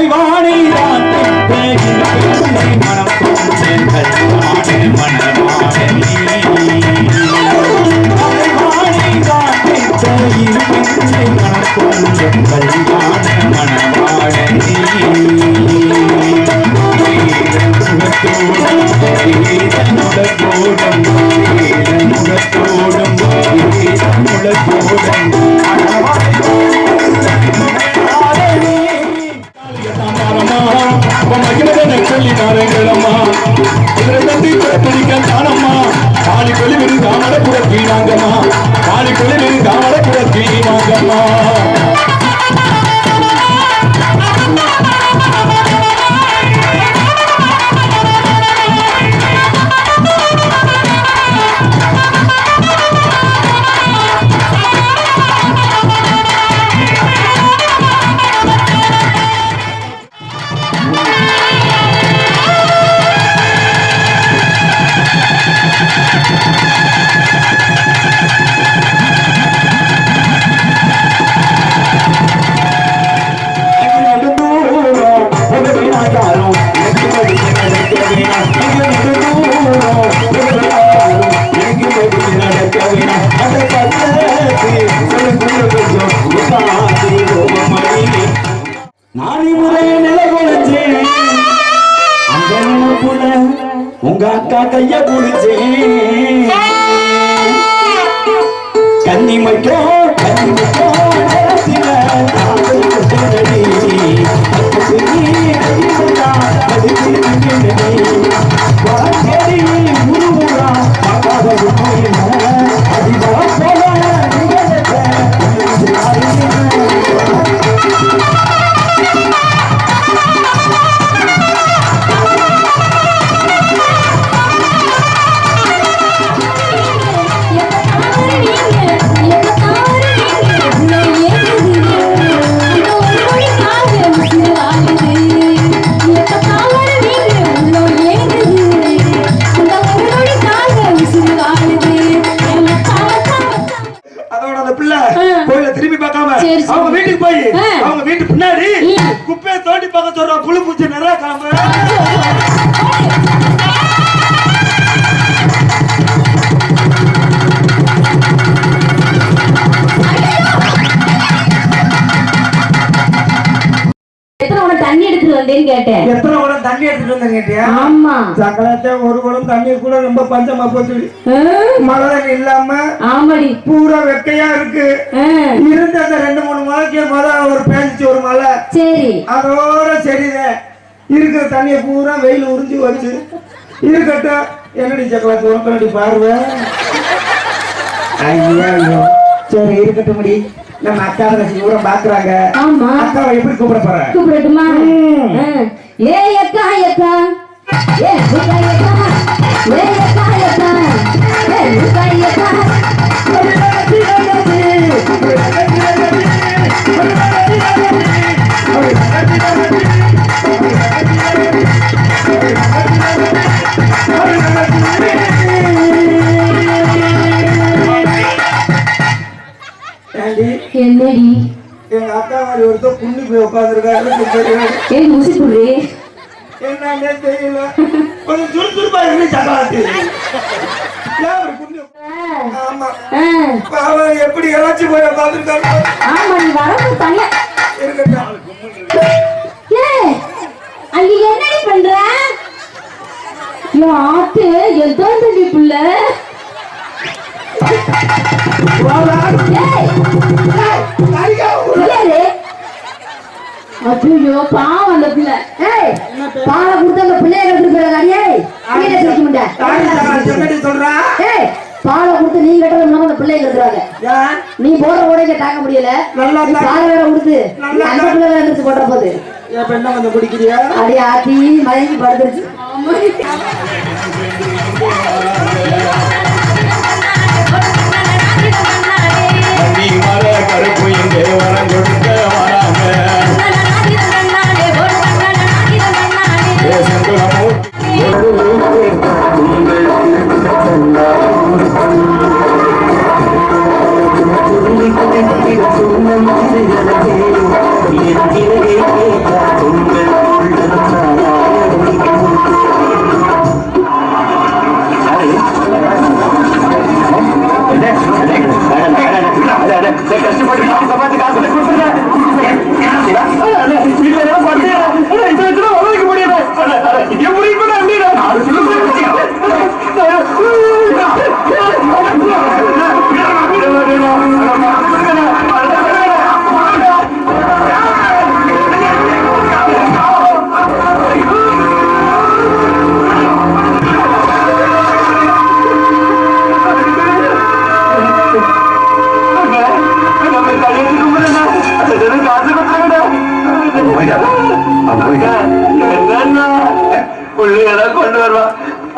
கலைவாணி மனம் கொஞ்சம் கல்வாணி சொல்லி நாரங்களம்மா இதில் தந்தி பிடிக்க தானம்மா. காலி கொலிவிரு தாமடப்புற கீழாங்கம்மா. காலி கொலிவிரு தாமடப்புற கீழாங்கம்மா. அக்கா கைய குளிச்சேன் கன்னிமைக்கோ கன்னிமைக்கோ நேரத்தில சரி. அவங்க வீட்டுக்கு போய். அவங்க வீட்டு பின்னாடி. குப்பையை தோண்டி பார்க்க சொல்ற புழு பூச்சி நிறைய காம வந்தேன்னு கேட்டேன். எத்தனை குடம் தண்ணி எடுத்துட்டு வந்தேன் கேட்டியா? ஆமா. சக்கலத்தை ஒரு குடம் தண்ணி கூட ரொம்ப பஞ்சமா போச்சு. மழை இல்லாம ஆமாடி. பூரா வெக்கையா இருக்கு. இருந்த அந்த ரெண்டு மூணு மழைக்கு மழை ஒரு பேஞ்சிச்சு ஒரு மழை சரி. அதோட சரிதான் இருக்கிற தண்ணியை பூரா வெயில் உறிஞ்சி வச்சு. இருக்கட்டும். என்னடி சக்கலத்தை உனக்கு பார்வை? ஐயோ. சரி இருக்கட்டும் முடி. நம்ம அக்கா தங்கச்சி பூரா பாக்குறாங்க ஆமா. அக்காவை எப்படி கூப்பிட போறேன் கூப்பிடட்டுமா. ஏ அக்கா அக்கா. ஏ அக்கா அக்கா. ஏ அக்கா அக்கா. ஏ அக்கா. அக்கா. எங்க அக்கா மாதிரி ஒருத்தர் புண்ணி போய் உட்காந்துருக்காரு ஏ முசி என்னன்னே தெரியல. கொஞ்சம் சுறுசுறுப்பா இருக்கு சகாத்து எப்படி இழைச்சி போய் உட்காந்துருக்காரு ஆமா நீ வரப்போ தனியா இருக்கட்டும். அங்க என்னடி பண்ற? யோ ஆத்து எதோ தண்ணி புள்ள. ஏய். ஐயோ பாவம் அந்த பிள்ளை. ஏய் பாலை கொடுத்து அந்த பிள்ளைய கட்டு போறாங்க ஏய் கீழே சிரிக்க முடியாது சொல்றா? ஏய் பாலை கொடுத்து நீ கட்டுறது அந்த பிள்ளைய கட்டுறாங்க நீ போடுற உடைக்க தாங்க முடியல. பாலை வேற கொடுத்து அந்த. பிள்ளை வேற எடுத்து போடுற போது. என் பெண்ணை வந்து குடிக்கிறியா? அடி ஆத்தி மயங்கி படுத்துருச்சு. கருப்பு எங்கே வரம் கொடுக்க கஷ்டப்பட்டு காசு சம்பாதிச்சு காசு கொடுத்துருக்கேன் வீட்டுல பட்டு இத்தனை வைக்க முடியாது. எப்படி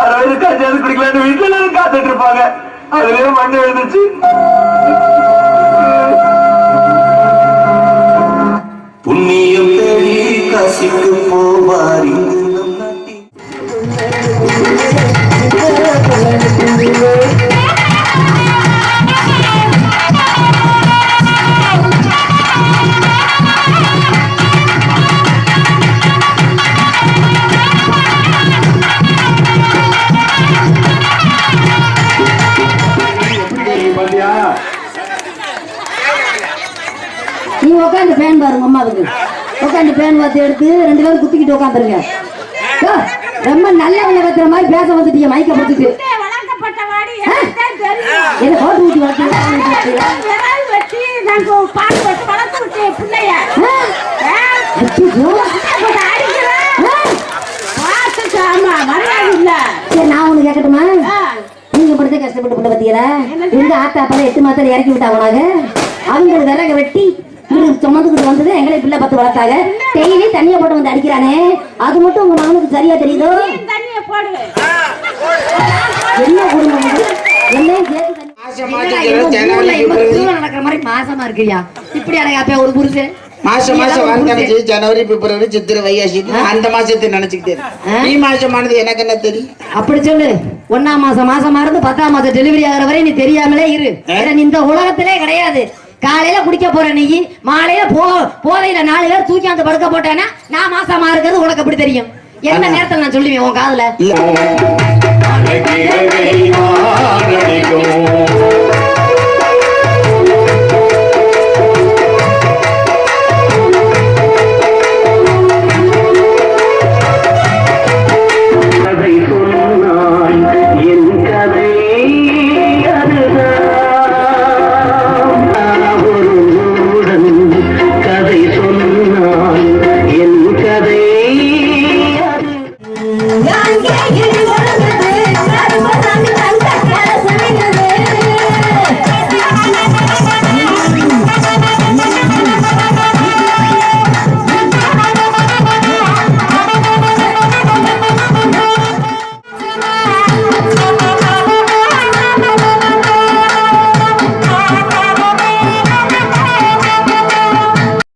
அறுபது கஞ்சாவது குடிக்கலாம்னு வீட்டுல எல்லாரும் காத்துட்டு இருப்பாங்க. அதுலயே மண்ணு விழுந்துச்சு புண்ணியம் தேடி காசிக்கு போவாரி. உட்காந்து பேன் பாருங்க அம்மாவுக்கு உட்காந்து பேன் பார்த்து எடுத்து ரெண்டு பேரும் குத்திக்கிட்டு உட்காந்துருங்க ரொம்ப நல்ல உலகத்துல மாதிரி பேச வந்துட்டீங்க மைக்க பிடிச்சிட்டு. என்ன வெட்டி பால் வெட்டி வளர்த்து பிள்ளைய. நான் ஒண்ணு கேட்கட்டுமா? நீங்க படுத்த கஷ்டப்பட்டு பண்ண பத்தியல. எங்க ஆத்தா எட்டு மாதத்துல இறக்கி விட்டாங்க அவங்க விறக வெட்டி சுமந்துக்கிட்டு வந்தது எங்களை பிள்ளை பத்து வளர்த்தாங்க. டெய்லி தண்ணியை போட்டு வந்து அடிக்கிறானே. அது மட்டும் உங்க மகனுக்கு சரியா தெரியுதோ. என்ன குடும்பம் நடக்கிற மாதிரி மாசமா இருக்கியா? இப்படி அழகாப்பா ஒரு புருஷன். மாசம் மாசம். ஜனவரி பிப்ரவரி சித்திரை வைகாசி அந்த மாசத்தை நினைச்சுக்கிட்டே? நீ மாசமானது எனக்கு என்ன தெரியும்? அப்படி சொல்லு. ஒன்னாம் மாசம் மாசமா இருந்து பத்தாம் மாசம் டெலிவரி ஆகிற வரை நீ தெரியாமலே இரு. நீ இந்த உலகத்திலே கிடையாது. காலையில குடிக்க போற நீ மாலையில போ போதையில நாலு பேர் தூக்கி அந்த படுக்க போட்டேன்னா நான் மாசமா இருக்கிறது உனக்கு எப்படி தெரியும்? எந்த நேரத்துல நான் சொல்லுவேன் உன் காதுல?